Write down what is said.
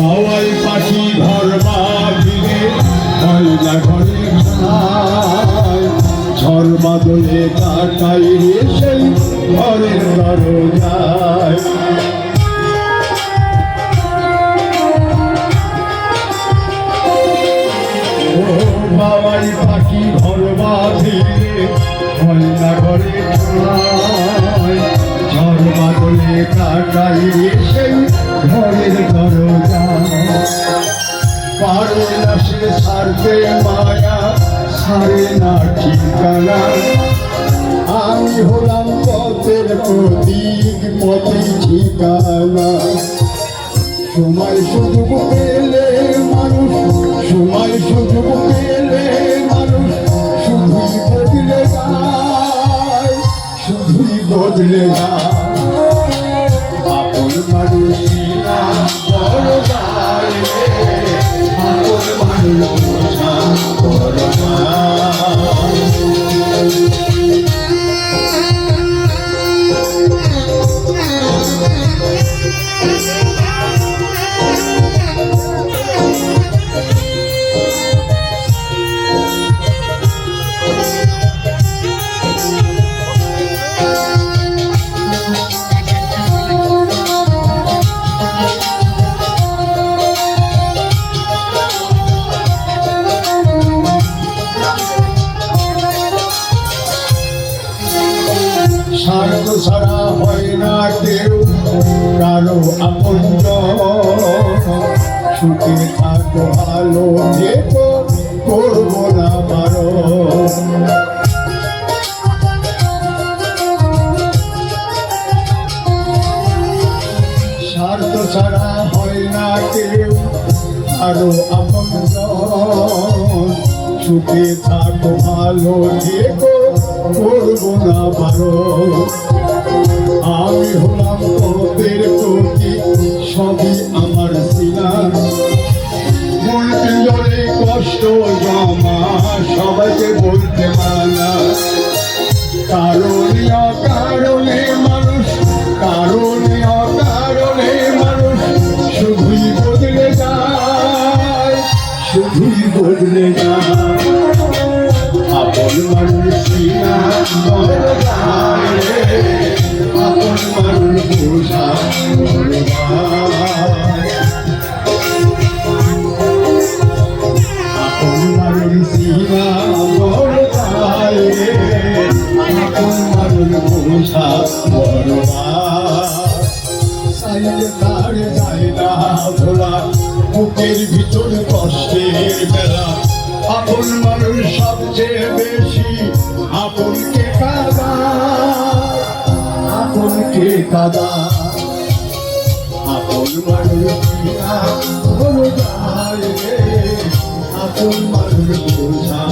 সবাই পাখি ঘর বাঁধিলে ময়লা ঘরে ঝড় বাদলে কাটাই সেই ঘরের দরজায়। বাবাই পাখি ঘর বাঁধিলে ময়লা ঘরে কাটাই সেই সারতে মায়া, সারে না ঠিকানা। আমি হলাম পথের প্রতীক পথে ঠিকানা। সময় সুযোগ পেলে মানুষ, সময় সুযোগ পেলে মানুষ, শুধুই বদলে যায়, শুধুই বদলে যায়। স্বার্থ ছাড়া হয় না কেউ, কারও আপন সুখে থাকো, ভালো করব না পারো। ছাড়া হয় না কেউ আরও আপন সুখে থাকো, ভালো করব না পারো আমি হলাম তোদের প্রতি সবই আমার সিনা মন কষ্ট জমা সবাইকে বলতে মানা কারণে অকারণে মানুষ কারণে অকারণে মানুষ শুধুই বদলে যায়, শুধুই বদলে যায়। বুকের ভিতর কষ্টের বেলা আপন মানুষ সবচেয়ে বেশি আপনকে কাদা? আপনকে কাদা? আপন মানুষ কোনো যায় আপন মানুষ বোঝা